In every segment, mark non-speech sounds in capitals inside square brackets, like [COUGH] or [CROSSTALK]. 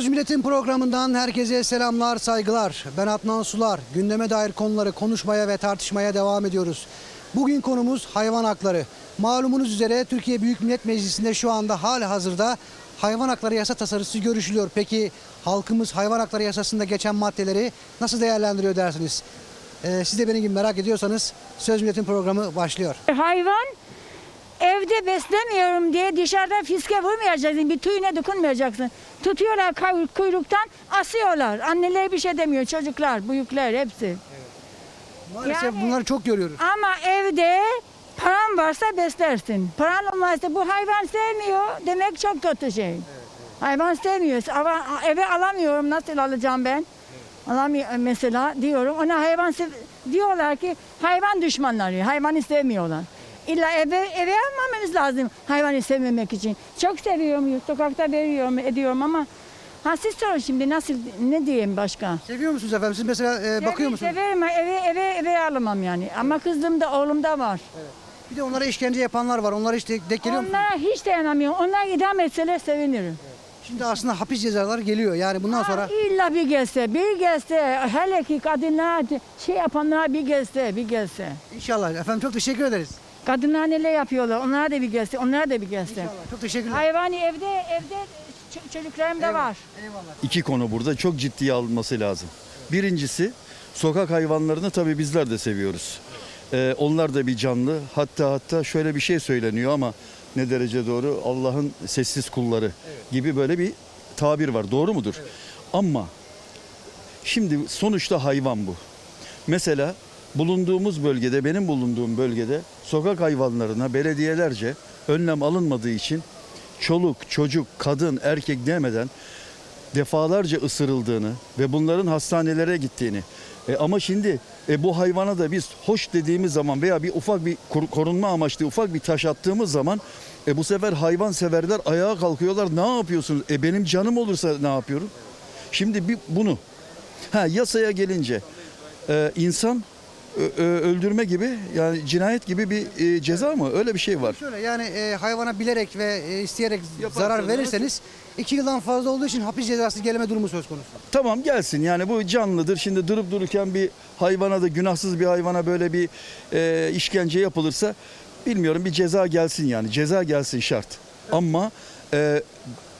Söz Milletin programından herkese selamlar, saygılar. Ben Adnan Sular. Gündeme dair konuları konuşmaya ve tartışmaya devam ediyoruz. Bugün konumuz hayvan hakları. Malumunuz üzere Türkiye Büyük Millet Meclisi'nde şu anda hala hazırda hayvan hakları yasa tasarısı görüşülüyor. Peki halkımız hayvan hakları yasasında geçen maddeleri nasıl değerlendiriyor dersiniz? Ee, siz de benim gibi merak ediyorsanız Söz Milletin programı başlıyor. Hayvan evde beslemiyorum diye dışarıdan fiske vurmayacaksın. Bir tüyüne dokunmayacaksın. Tutuyorlar kuyruktan asıyorlar. Anneler bir şey demiyor. Çocuklar, büyükler hepsi. Maalesef Yani- bunları çok görüyoruz. Ama evde paran varsa beslersin. Paran olmazsa bu hayvan sevmiyor demek çok kötü şey. Hayvan sevmiyor. Ama eve alamıyorum. Nasıl alacağım ben? Alamıyorum mesela diyorum. Ona hayvan sev- diyorlar ki hayvan düşmanları. Hayvanı sevmiyorlar. İlla eve eve almamamız lazım hayvanı sevmemek için. Çok seviyorum. Sokakta veriyorum, ediyorum ama ha siz sorun şimdi nasıl ne diyeyim başka? Seviyor musunuz efendim? Siz mesela e, bakıyor musunuz? Severim eve eve eve alamam yani. Ama kızım da oğlum da var. Bir de onlara işkence yapanlar var. Onlara hiç de- denk geliyor musunuz? Onlara hiç dayanamıyorum. Onlar idam etseler sevinirim. Şimdi aslında hapis cezaları geliyor. Yani bundan sonra illa bir gelse, bir gelse, hele ki kadınlar şey yapanlar bir gelse, bir gelse. inşallah. Efendim çok teşekkür ederiz. Kadınlar neler yapıyorlar, onlara da bir gelse, onlara da bir gelse. İnşallah. Çok teşekkürler. Hayvani evde, evde ç- çocuklarım da var. Eyvallah. İki konu burada çok ciddiye alınması lazım. Birincisi sokak hayvanlarını tabii bizler de seviyoruz. Ee, onlar da bir canlı. Hatta hatta şöyle bir şey söyleniyor ama ne derece doğru? Allah'ın sessiz kulları gibi böyle bir tabir var. Doğru mudur? Ama şimdi sonuçta hayvan bu. Mesela bulunduğumuz bölgede, benim bulunduğum bölgede sokak hayvanlarına belediyelerce önlem alınmadığı için çoluk, çocuk, kadın, erkek demeden defalarca ısırıldığını ve bunların hastanelere gittiğini. E ama şimdi e, bu hayvana da biz hoş dediğimiz zaman veya bir ufak bir kor- korunma amaçlı ufak bir taş attığımız zaman e, bu sefer hayvan severler ayağa kalkıyorlar. Ne yapıyorsunuz? E benim canım olursa ne yapıyorum? Şimdi bir bunu ha yasaya gelince e, insan öldürme gibi yani cinayet gibi bir e, ceza mı? Öyle bir şey var. Şöyle yani e, hayvana bilerek ve e, isteyerek zarar Yaparsanız- verirseniz iki yıldan fazla olduğu için hapis cezası gelme durumu söz konusu. Tamam gelsin yani bu canlıdır. Şimdi durup dururken bir hayvana da günahsız bir hayvana böyle bir e, işkence yapılırsa bilmiyorum bir ceza gelsin yani. Ceza gelsin şart. Ama e,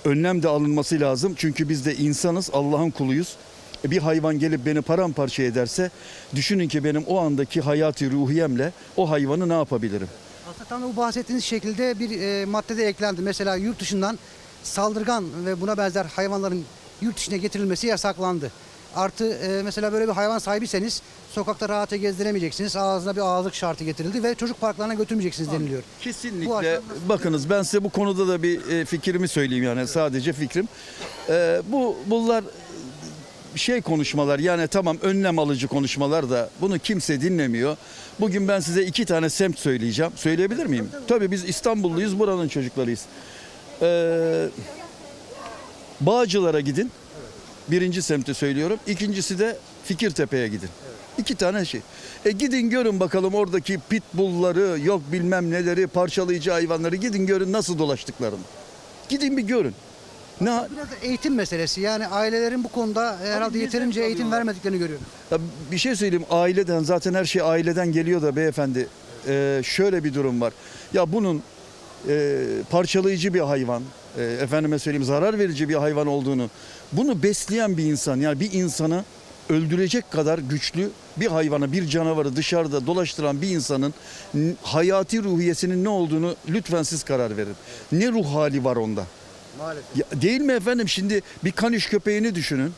önlem de alınması lazım. Çünkü biz de insanız Allah'ın kuluyuz. E, bir hayvan gelip beni paramparça ederse düşünün ki benim o andaki hayati ruhiyemle o hayvanı ne yapabilirim? Aslında tam bu bahsettiğiniz şekilde bir e, maddede eklendi. Mesela yurt dışından saldırgan ve buna benzer hayvanların yurt dışına getirilmesi yasaklandı. Artı e, mesela böyle bir hayvan sahibiyseniz sokakta rahatça gezdiremeyeceksiniz. Ağzına bir ağızlık şartı getirildi ve çocuk parklarına götürmeyeceksiniz deniliyor. Kesinlikle. açıdan- Bakınız ben size bu konuda da bir e, fikrimi söyleyeyim yani sadece fikrim. E, bu bunlar şey konuşmalar yani tamam önlem alıcı konuşmalar da bunu kimse dinlemiyor. Bugün ben size iki tane semt söyleyeceğim. Söyleyebilir miyim? Tabii biz İstanbulluyuz, buranın çocuklarıyız. E, Bağcılar'a gidin. Birinci semti söylüyorum. İkincisi de Fikirtepe'ye gidin. İki tane şey. E gidin görün bakalım oradaki pitbullları, yok bilmem neleri, parçalayıcı hayvanları gidin görün nasıl dolaştıklarını. Gidin bir görün. Ne Biraz da eğitim meselesi. Yani ailelerin bu konuda herhalde yeterince eğitim vermediklerini görüyorum. Ya bir şey söyleyeyim aileden zaten her şey aileden geliyor da beyefendi e, şöyle bir durum var. Ya bunun e, parçalayıcı bir hayvan, e, efendime söyleyeyim zarar verici bir hayvan olduğunu, bunu besleyen bir insan yani bir insanı öldürecek kadar güçlü bir hayvanı, bir canavarı dışarıda dolaştıran bir insanın hayati ruhiyesinin ne olduğunu lütfen siz karar verin. Ne ruh hali var onda? Maalesef. Ya, değil mi efendim şimdi bir kaniş köpeğini düşünün.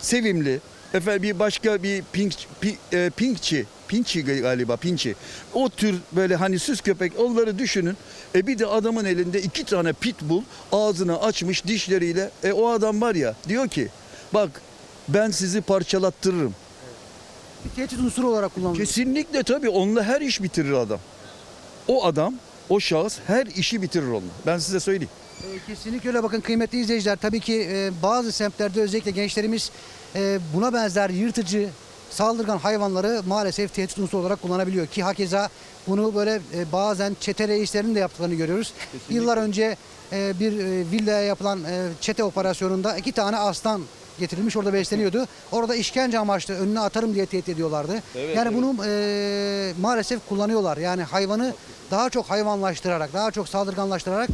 Sevimli. Efendim bir başka bir pink, pi, e, pinkçi, pinçi galiba pinçi. O tür böyle hani süs köpek onları düşünün. E bir de adamın elinde iki tane pitbull ağzını açmış dişleriyle. E o adam var ya diyor ki bak ben sizi parçalattırırım. Bir tehdit unsuru olarak kullanılıyor. Kesinlikle tabii onunla her iş bitirir adam. O adam, o şahıs her işi bitirir onunla. Ben size söyleyeyim. E, Kesinlikle öyle bakın kıymetli izleyiciler. Tabii ki e, bazı semtlerde özellikle gençlerimiz e, buna benzer yırtıcı saldırgan hayvanları maalesef tehdit unsuru olarak kullanabiliyor. Ki hakeza bunu böyle e, bazen çete reislerinin de yaptıklarını görüyoruz. Yıllar önce e, bir e, villaya yapılan e, çete operasyonunda iki tane aslan getirilmiş orada besleniyordu. Orada işkence amaçlı önüne atarım diye tehdit ediyorlardı. Evet, yani evet. bunu e, maalesef kullanıyorlar. Yani hayvanı daha çok hayvanlaştırarak, daha çok saldırganlaştırarak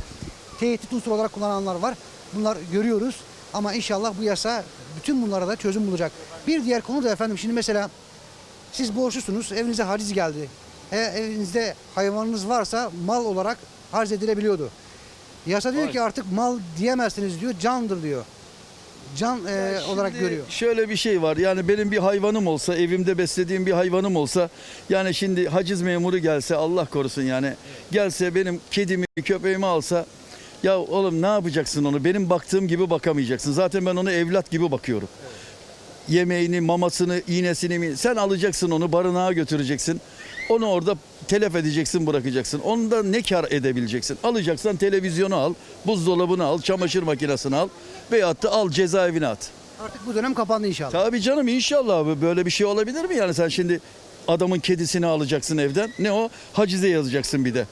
tehdit unsuru olarak kullananlar var. Bunlar görüyoruz. Ama inşallah bu yasa bütün bunlara da çözüm bulacak. Bir diğer konu da efendim şimdi mesela siz borçlusunuz, evinize haciz geldi. E, evinizde hayvanınız varsa mal olarak harz edilebiliyordu. Yasa diyor ki artık mal diyemezsiniz diyor, candır diyor. Can e, olarak Şimdi görüyor. Şöyle bir şey var. Yani benim bir hayvanım olsa, evimde beslediğim bir hayvanım olsa, yani şimdi haciz memuru gelse Allah korusun yani gelse benim kedimi, köpeğimi alsa ya oğlum ne yapacaksın onu? Benim baktığım gibi bakamayacaksın. Zaten ben onu evlat gibi bakıyorum. Yemeğini, mamasını, iğnesini mi- sen alacaksın onu barınağa götüreceksin. Onu orada telef edeceksin, bırakacaksın. Onda ne kar edebileceksin? Alacaksan televizyonu al, buzdolabını al, çamaşır makinesini al veyahut da al cezaevine at. Artık bu dönem kapandı inşallah. Tabii canım inşallah böyle bir şey olabilir mi? Yani sen şimdi adamın kedisini alacaksın evden. Ne o? Hacize yazacaksın bir de.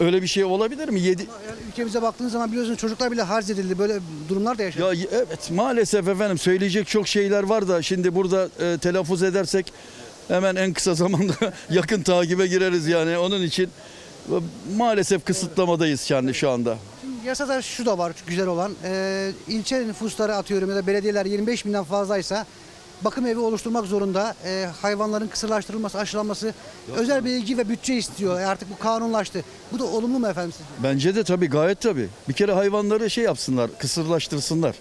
Öyle bir şey olabilir mi? Yedi... Yani ülkemize baktığınız zaman biliyorsunuz çocuklar bile harz edildi. Böyle durumlar da yaşanıyor. Ya evet maalesef efendim söyleyecek çok şeyler var da şimdi burada e, telaffuz edersek hemen en kısa [LAUGHS] zamanda yakın takibe gireriz yani. Onun için e, maalesef kısıtlamadayız yani şu anda. Şimdi yasada şu da var güzel olan. Ee, ilçe nüfusları atıyorum ya da belediyeler 25 binden fazlaysa bakım evi oluşturmak zorunda. Ee, hayvanların kısırlaştırılması, aşılanması özel bir ilgi ve bütçe istiyor. E artık bu kanunlaştı. Bu da olumlu mu efendim sizce? Bence de tabii gayet tabii. Bir kere hayvanları şey yapsınlar, kısırlaştırsınlar.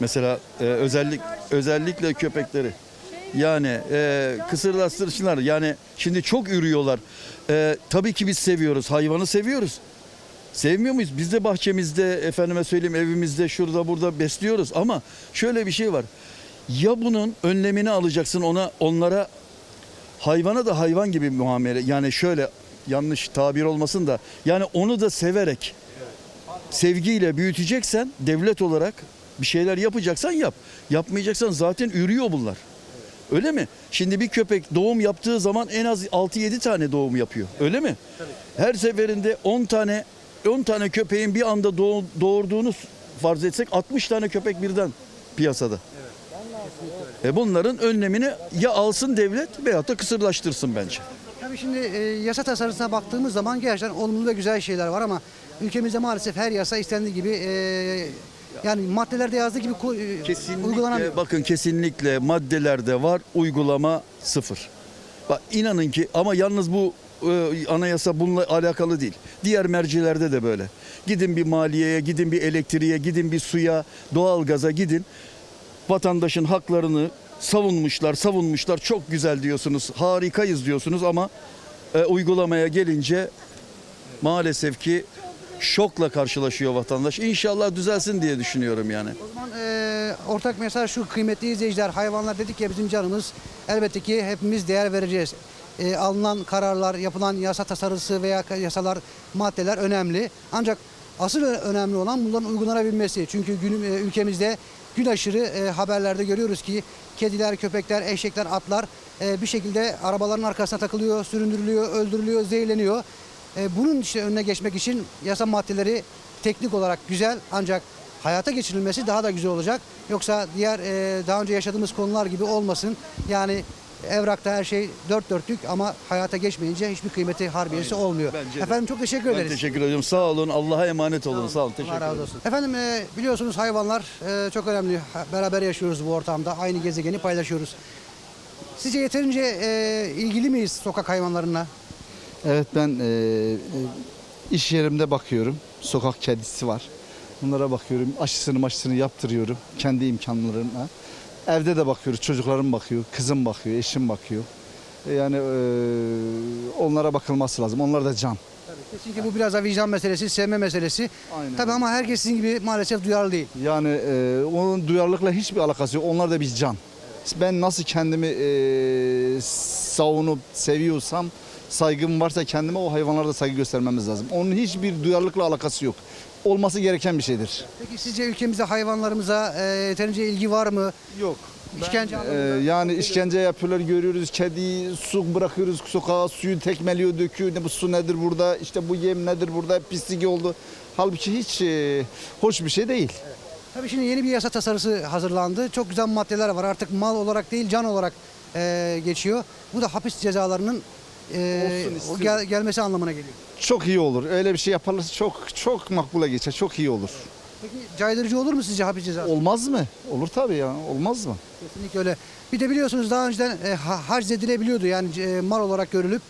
Mesela e, özellik özellikle köpekleri. Yani e, kısırlaştırsınlar. Yani şimdi çok ürüyorlar. E, tabii ki biz seviyoruz. Hayvanı seviyoruz. Sevmiyor muyuz? Biz de bahçemizde, efendime söyleyeyim evimizde, şurada burada besliyoruz. Ama şöyle bir şey var. Ya bunun önlemini alacaksın ona onlara hayvana da hayvan gibi muamele. Yani şöyle yanlış tabir olmasın da yani onu da severek sevgiyle büyüteceksen devlet olarak bir şeyler yapacaksan yap. Yapmayacaksan zaten ürüyor bunlar. Öyle mi? Şimdi bir köpek doğum yaptığı zaman en az 6-7 tane doğum yapıyor. Öyle mi? Her seferinde 10 tane 10 tane köpeğin bir anda doğ- doğurduğunu farz etsek 60 tane köpek birden piyasada. E bunların önlemini ya alsın devlet veyahut da kısırlaştırsın bence. Tabii şimdi e, yasa tasarısına baktığımız zaman gerçekten olumlu ve güzel şeyler var ama ülkemizde maalesef her yasa istendiği gibi e, yani maddelerde yazdığı gibi e, Kesinlikle uygulanamıyor. bakın kesinlikle maddelerde var uygulama sıfır. Bak inanın ki ama yalnız bu e, anayasa bununla alakalı değil. Diğer mercilerde de böyle. Gidin bir maliyeye, gidin bir elektriğe, gidin bir suya, doğalgaza gidin. Vatandaşın haklarını savunmuşlar, savunmuşlar. Çok güzel diyorsunuz, harikayız diyorsunuz ama e, uygulamaya gelince maalesef ki şokla karşılaşıyor vatandaş. İnşallah düzelsin diye düşünüyorum yani. O zaman e, ortak mesaj şu kıymetli izleyiciler hayvanlar dedik ya bizim canımız elbette ki hepimiz değer vereceğiz. E, alınan kararlar, yapılan yasa tasarısı veya yasalar, maddeler önemli. Ancak asıl önemli olan bunların uygulanabilmesi. Çünkü günüm, e, ülkemizde gün aşırı e, haberlerde görüyoruz ki kediler, köpekler, eşekler, atlar e, bir şekilde arabaların arkasına takılıyor, süründürülüyor, öldürülüyor, zehirleniyor. E, bunun işte önüne geçmek için yasa maddeleri teknik olarak güzel ancak hayata geçirilmesi daha da güzel olacak. Yoksa diğer e, daha önce yaşadığımız konular gibi olmasın. Yani evrakta her şey dört dörtlük ama hayata geçmeyince hiçbir kıymeti harbiyesi olmuyor. bence de. Efendim çok teşekkür Ben ederiz. teşekkür ediyorum. Sağ olun. Allah'a emanet olun. Sağ olun. Teşekkür Allah razı ederim. olsun. Efendim e, biliyorsunuz hayvanlar e, çok önemli. Ha- Beraber yaşıyoruz bu ortamda. Aynı gezegeni paylaşıyoruz. Sizce yeterince e, ilgili miyiz sokak hayvanlarına? Evet ben e, e, iş yerimde bakıyorum. Sokak kedisi var. Bunlara bakıyorum. Aşısını maşısını yaptırıyorum. Kendi imkanlarımla. Evde de bakıyoruz. Çocuklarım bakıyor. Kızım bakıyor. Eşim bakıyor. E, Yani e, onlara bakılması lazım. Onlar da can. Kesinlikle bu biraz da vicdan meselesi, sevme meselesi. Aynen. Tabii ama herkes sizin gibi maalesef duyarlı değil. Yani e, onun duyarlılıkla hiçbir alakası yok. Onlar da bir can. Ben nasıl kendimi e, savunup seviyorsam saygım varsa kendime o hayvanlara da saygı göstermemiz lazım. Onun hiçbir duyarlılıkla alakası yok. Olması gereken bir şeydir. Peki sizce ülkemizde hayvanlarımıza e, yeterince ilgi var mı? Yok. İşkence Ee, anlamında. yani işkence yapıyorlar görüyoruz. Kedi su bırakıyoruz sokağa suyu tekmeliyor döküyor. Ne bu su nedir burada? İşte bu yem nedir burada? Pislik oldu. Halbuki hiç e, hoş bir şey değil. Tabii şimdi yeni bir yasa tasarısı hazırlandı. Çok güzel maddeler var. Artık mal olarak değil can olarak e, geçiyor. Bu da hapis cezalarının e, Olsun o gel- gelmesi anlamına geliyor. Çok iyi olur. Öyle bir şey yaparlarsa çok çok makbule geçer. Çok iyi olur. Peki caydırıcı olur mu sizce hapis cezası? Olmaz mı? Olur tabii ya. Olmaz mı? Kesinlikle öyle. Bir de biliyorsunuz daha önceden e, ha- harc edilebiliyordu. Yani e, mal olarak görülüp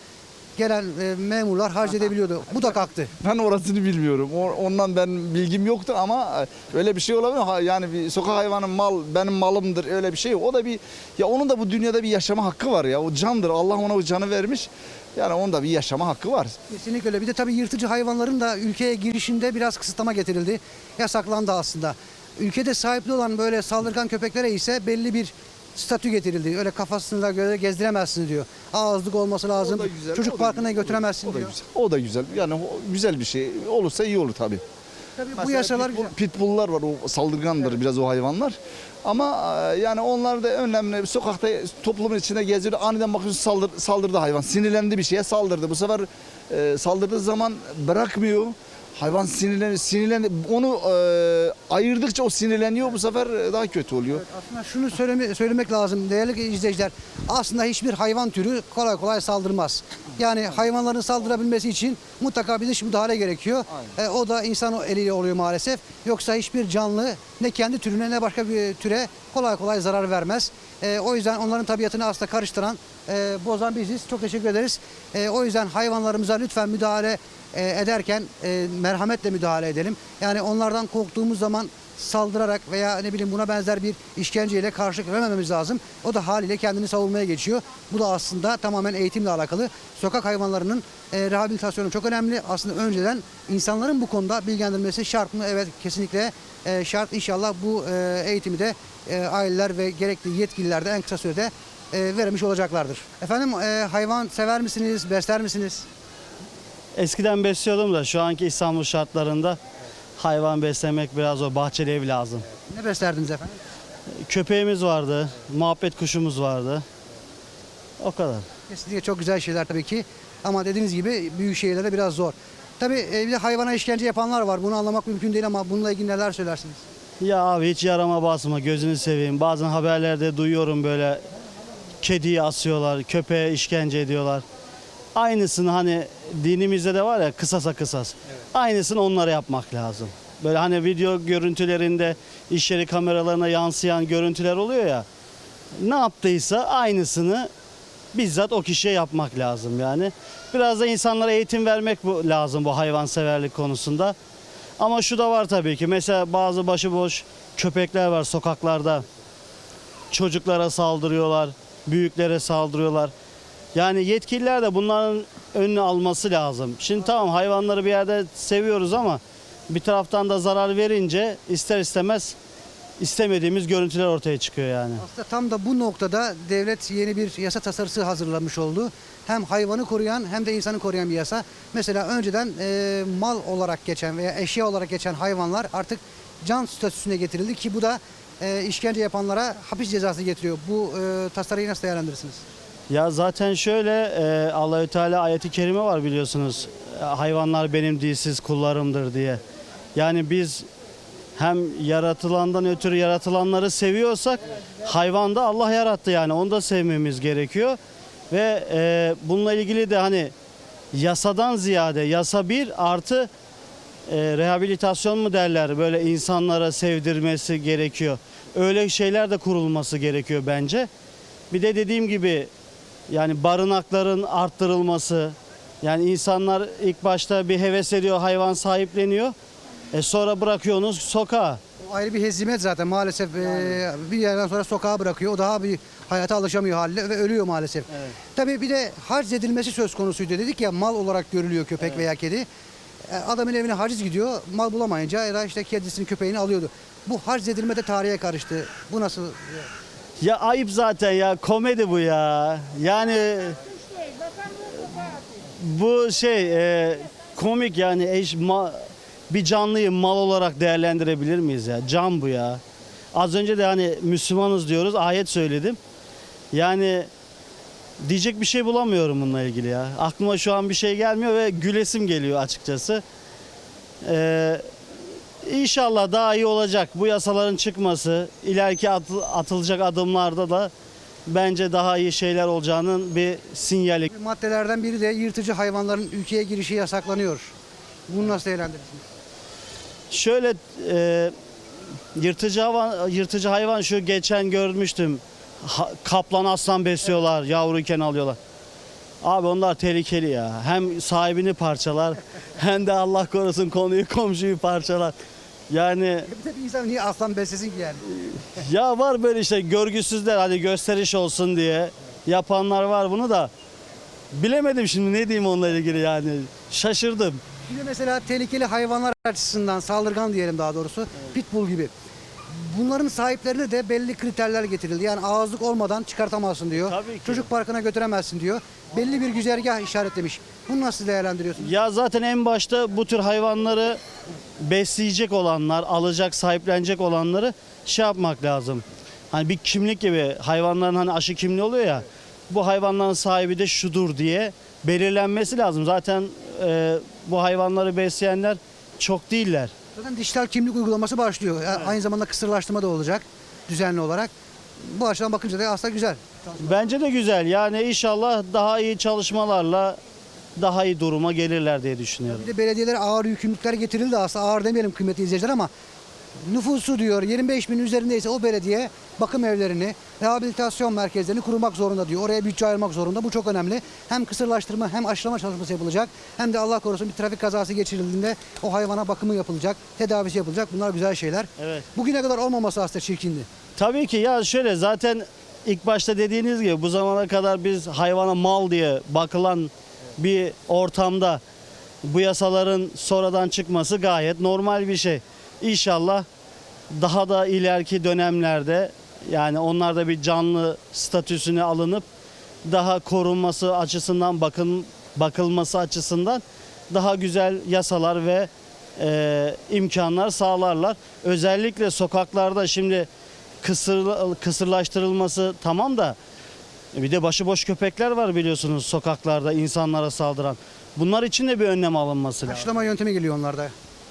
gelen e, memurlar harc edebiliyordu. Bu da kalktı. Ben orasını bilmiyorum. O- Ondan ben bilgim yoktu ama e, öyle bir şey olabilir. Ha, Yani bir sokak hayvanı mal benim malımdır öyle bir şey. O da bir ya onun da bu dünyada bir yaşama hakkı var ya. O candır. Allah ona o canı vermiş. Yani onun da bir yaşama hakkı var. Kesinlikle öyle. Bir de tabii yırtıcı hayvanların da ülkeye girişinde biraz kısıtlama getirildi. Yasaklandı aslında. Ülkede sahipli olan böyle saldırgan köpeklere ise belli bir statü getirildi. Öyle kafasına göre gezdiremezsiniz diyor. Ağızlık olması lazım. Güzel, Çocuk parkına güzel, götüremezsin o da diyor. güzel. O da güzel. Yani o güzel bir şey. Olursa iyi olur tabii. Tabii bu yasalar pitbull- pitbulllar var o saldırgandır biraz o hayvanlar. Ama e, yani onlar da önemli. Sokakta toplumun içinde geziyor. Aniden bakıyorsun saldır, saldırdı hayvan. Sinirlendi bir şeye saldırdı. Bu sefer e, saldırdığı zaman bırakmıyor. Hayvan sinirlen, sinirlendi. Onu e, ayırdıkça o sinirleniyor. Bu sefer e, daha kötü oluyor. Aslında şunu söyleme, söylemek lazım değerli izleyiciler. Aslında hiçbir hayvan türü kolay kolay saldırmaz. Yani hayvanların saldırabilmesi için mutlaka bir dış müdahale gerekiyor. E, o da insan eliyle oluyor maalesef. Yoksa hiçbir canlı ne kendi türüne ne başka bir türe kolay kolay zarar vermez. E, o yüzden onların tabiatını aslında karıştıran, e, bozan biziz. Çok teşekkür ederiz. E, o yüzden hayvanlarımıza lütfen müdahale e, ederken e, merhametle müdahale edelim. Yani onlardan korktuğumuz zaman saldırarak veya ne bileyim buna benzer bir işkenceyle karşılık vermememiz lazım. O da haliyle kendini savunmaya geçiyor. Bu da aslında tamamen eğitimle alakalı. Sokak hayvanlarının e, rehabilitasyonu çok önemli. Aslında önceden insanların bu konuda bilgilendirilmesi şart mı? Evet kesinlikle e, şart. İnşallah bu e, eğitimi de e, aileler ve gerekli yetkililer de en kısa sürede e, vermiş olacaklardır. Efendim e, hayvan sever misiniz? Besler misiniz? Eskiden besliyordum da şu anki İstanbul şartlarında hayvan beslemek biraz o bahçeli ev lazım. Ne beslerdiniz efendim? Köpeğimiz vardı, muhabbet kuşumuz vardı. O kadar. Kesinlikle çok güzel şeyler tabii ki. Ama dediğiniz gibi büyük şehirlerde biraz zor. Tabii e, bir de hayvana işkence yapanlar var. Bunu anlamak mümkün değil ama bununla ilgili neler söylersiniz? Ya abi hiç yarama basma gözünü seveyim. Bazen haberlerde duyuyorum böyle kediyi asıyorlar, köpeğe işkence ediyorlar. Aynısını hani dinimizde de var ya kısasa kısas. Aynısını onlara yapmak lazım. Böyle hani video görüntülerinde iş yeri kameralarına yansıyan görüntüler oluyor ya. Ne yaptıysa aynısını bizzat o kişiye yapmak lazım yani. Biraz da insanlara eğitim vermek bu lazım bu hayvanseverlik konusunda. Ama şu da var tabii ki mesela bazı başıboş köpekler var sokaklarda. Çocuklara saldırıyorlar, büyüklere saldırıyorlar. Yani yetkililer de bunların önünü alması lazım. Şimdi tamam hayvanları bir yerde seviyoruz ama bir taraftan da zarar verince ister istemez istemediğimiz görüntüler ortaya çıkıyor yani. Aslında tam da bu noktada devlet yeni bir yasa tasarısı hazırlamış oldu. Hem hayvanı koruyan hem de insanı koruyan bir yasa. Mesela önceden e, mal olarak geçen veya eşya olarak geçen hayvanlar artık can statüsüne getirildi ki bu da e, işkence yapanlara hapis cezası getiriyor. Bu e, tasarıyı nasıl değerlendirirsiniz? Ya zaten şöyle e, Allahü Teala ayeti kerime var biliyorsunuz. E, hayvanlar benim dilsiz kullarımdır diye. Yani biz hem yaratılandan ötürü yaratılanları seviyorsak hayvan da Allah yarattı yani onu da sevmemiz gerekiyor. Ve e, bununla ilgili de hani yasadan ziyade yasa bir artı e, rehabilitasyon mu derler böyle insanlara sevdirmesi gerekiyor. Öyle şeyler de kurulması gerekiyor bence. Bir de dediğim gibi yani barınakların arttırılması. Yani insanlar ilk başta bir heves ediyor, hayvan sahipleniyor. E sonra bırakıyorsunuz sokağa. O ayrı bir hezimet zaten maalesef e, bir yerden sonra sokağa bırakıyor. O daha bir hayata alışamıyor haliyle ve ölüyor maalesef. Tabii bir de harc edilmesi söz konusuydu. Dedik ya mal olarak görülüyor köpek veya kedi. E, Adamın evine haciz gidiyor. Mal bulamayınca ya da işte kedisini köpeğini alıyordu. Bu harc edilme de tarihe karıştı. Bu nasıl? Ya ayıp zaten ya komedi bu ya. Yani Bu şey e, komik yani eş, ma- bir canlıyı mal olarak değerlendirebilir miyiz ya? Can bu ya. Az önce de hani Müslümanız diyoruz ayet söyledim. Yani diyecek bir şey bulamıyorum bununla ilgili ya. Aklıma şu an bir şey gelmiyor ve gülesim geliyor açıkçası. Ee, inşallah daha iyi olacak. Bu yasaların çıkması, ileriki at- atılacak adımlarda da bence daha iyi şeyler olacağının bir sinyali. Maddelerden biri de yırtıcı hayvanların ülkeye girişi yasaklanıyor. Bunu nasıl değerlendirirsiniz? Şöyle e, yırtıcı hayvan, yırtıcı hayvan şu geçen görmüştüm. Ha- kaplan aslan besliyorlar, yavruyken alıyorlar. Abi onlar tehlikeli ya. Hem sahibini parçalar [LAUGHS] hem de Allah korusun konuyu komşuyu parçalar. Yani Bir de bir insan niye aslan beslesin ki yani? [LAUGHS] ya var böyle işte görgüsüzler hadi gösteriş olsun diye yapanlar var bunu da. Bilemedim şimdi ne diyeyim onunla ilgili yani. Şaşırdım. Bir de mesela tehlikeli hayvanlar açısından saldırgan diyelim daha doğrusu pitbull gibi. Bunların sahiplerine de belli kriterler getirildi. Yani ağızlık olmadan çıkartamazsın diyor. Tabii ki. Çocuk parkına götüremezsin diyor. Belli bir güzergah işaretlemiş. Bunu nasıl değerlendiriyorsunuz? Ya zaten en başta bu tür hayvanları besleyecek olanlar, alacak, sahiplenecek olanları şey yapmak lazım. Hani bir kimlik gibi hayvanların hani aşı kimliği oluyor ya. Bu hayvanların sahibi de şudur diye belirlenmesi lazım. Zaten e, bu hayvanları besleyenler çok değiller. Zaten dijital kimlik uygulaması başlıyor. Yani Aynı zamanda kısırlaştırma da olacak düzenli olarak. Bu açıdan bakınca da aslında güzel. Bence de güzel. Yani inşallah daha iyi çalışmalarla daha iyi duruma gelirler diye düşünüyorum. Bir de belediyelere ağır yükümlülükler getirildi aslında ağır demeyelim kıymetli izleyiciler ama nüfusu diyor 25 bin üzerindeyse o belediye bakım evlerini, rehabilitasyon merkezlerini kurmak zorunda diyor. Oraya bütçe ayırmak zorunda. Bu çok önemli. Hem kısırlaştırma hem aşılama çalışması yapılacak. Hem de Allah korusun bir trafik kazası geçirildiğinde o hayvana bakımı yapılacak, tedavisi yapılacak. Bunlar güzel şeyler. Evet. Bugüne kadar olmaması aslında çirkindi. Tabii ki ya şöyle zaten ilk başta dediğiniz gibi bu zamana kadar biz hayvana mal diye bakılan bir ortamda bu yasaların sonradan çıkması gayet normal bir şey. İnşallah daha da ileriki dönemlerde yani onlar da bir canlı statüsüne alınıp daha korunması açısından bakın bakılması açısından daha güzel yasalar ve e, imkanlar sağlarlar. Özellikle sokaklarda şimdi kısır, kısırlaştırılması tamam da bir de başıboş köpekler var biliyorsunuz sokaklarda insanlara saldıran. Bunlar için de bir önlem alınması lazım. Aşılama yöntemi geliyor onlarda.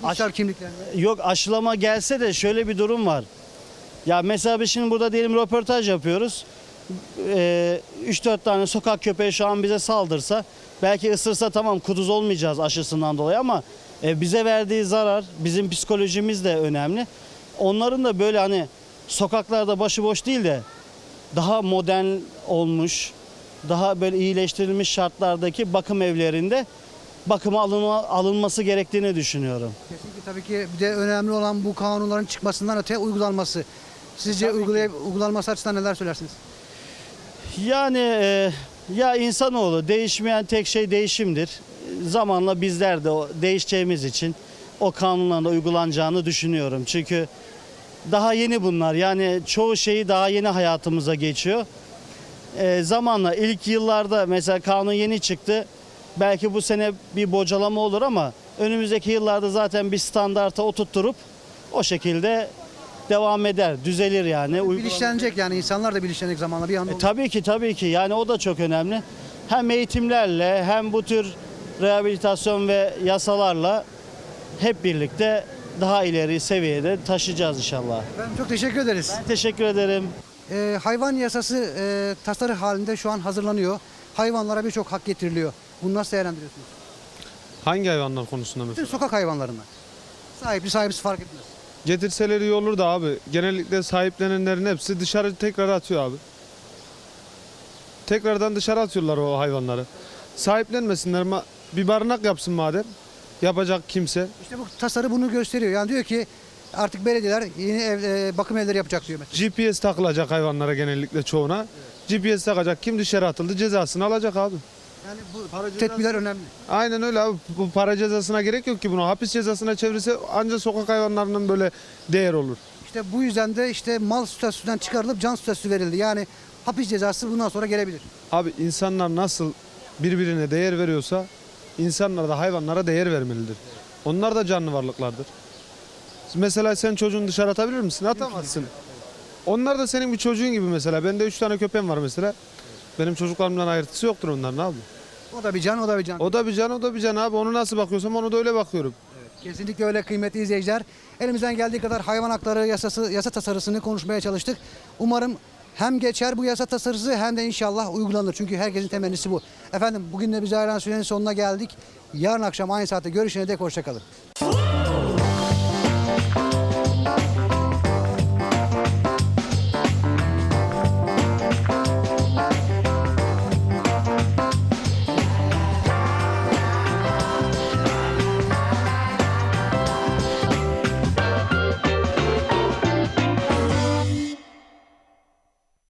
Dijital kimlikler. Yok aşılama gelse de şöyle bir durum var. Ya mesela biz şimdi burada diyelim röportaj yapıyoruz. Ee, 3-4 tane sokak köpeği şu an bize saldırsa belki ısırsa tamam kuduz olmayacağız aşısından dolayı ama e, bize verdiği zarar bizim psikolojimiz de önemli. Onların da böyle hani sokaklarda başıboş değil de daha modern olmuş, daha böyle iyileştirilmiş şartlardaki bakım evlerinde bakıma alınma, alınması gerektiğini düşünüyorum. Kesinlikle tabii ki bir de önemli olan bu kanunların çıkmasından öte uygulanması. Sizce uygulay uygulanması açısından neler söylersiniz? Yani e, ya insanoğlu değişmeyen tek şey değişimdir. Zamanla bizler de değişeceğimiz için o kanunların da uygulanacağını düşünüyorum. Çünkü daha yeni bunlar. Yani çoğu şeyi daha yeni hayatımıza geçiyor. E, zamanla ilk yıllarda mesela kanun yeni çıktı. Belki bu sene bir bocalama olur ama önümüzdeki yıllarda zaten bir standarta oturtturup o şekilde devam eder, düzelir yani. Uygulama- Bilinçlenecek yani insanlar da bilinçlenecek zamanla bir anda. e, tabii ki tabii ki yani o da çok önemli. Hem eğitimlerle hem bu tür rehabilitasyon ve yasalarla hep birlikte daha ileri seviyede taşıyacağız inşallah. Ben çok teşekkür ederiz. Teşekkür ederim. Ee, hayvan yasası e, tasarı halinde şu an hazırlanıyor. Hayvanlara birçok hak getiriliyor. Bunu nasıl değerlendiriyorsunuz? Hangi hayvanlar konusunda Bütün mesela? sokak hayvanlarına. Sahipli sahipsiz fark etmez. Getirseleri iyi olur da abi. Genellikle sahiplenenlerin hepsi dışarı tekrar atıyor abi. Tekrardan dışarı atıyorlar o hayvanları. Sahiplenmesinler ma bir barınak yapsın madem. Yapacak kimse. İşte bu tasarı bunu gösteriyor. Yani diyor ki artık belediyeler yeni ev, e, bakım evleri yapacak diyor mesela. GPS takılacak hayvanlara genellikle çoğuna. GPS takacak kim dışarı atıldı cezasını alacak abi. Yani bu Para cezası- tedbirler önemli. Aynen öyle abi. Bu para cezasına gerek yok ki bunu. Hapis cezasına çevirse ancak sokak hayvanlarının böyle değer olur. İşte bu yüzden de işte mal statüsünden çıkarılıp can statüsü verildi. Yani hapis cezası bundan sonra gelebilir. Abi insanlar nasıl birbirine değer veriyorsa insanlar da hayvanlara değer vermelidir. Onlar da canlı varlıklardır. Mesela sen çocuğunu dışarı atabilir misin? Atamazsın. Onlar da senin bir çocuğun gibi mesela. Bende üç tane köpeğim var mesela. Benim çocuklarımdan ayrıntısı yoktur onların abi. O da bir can, o da bir can. O da bir can, o da bir can abi. Onu nasıl bakıyorsam onu da öyle bakıyorum. Kesinlikle öyle kıymetli izleyiciler. Elimizden geldiği kadar hayvan hakları yasası, yasa tasarısını konuşmaya çalıştık. Umarım hem geçer bu yasa tasarısı hem de inşallah uygulanır. Çünkü herkesin temennisi bu. Efendim bugün de biz ayran sürenin sonuna geldik. Yarın akşam aynı saatte görüşene dek hoşçakalın.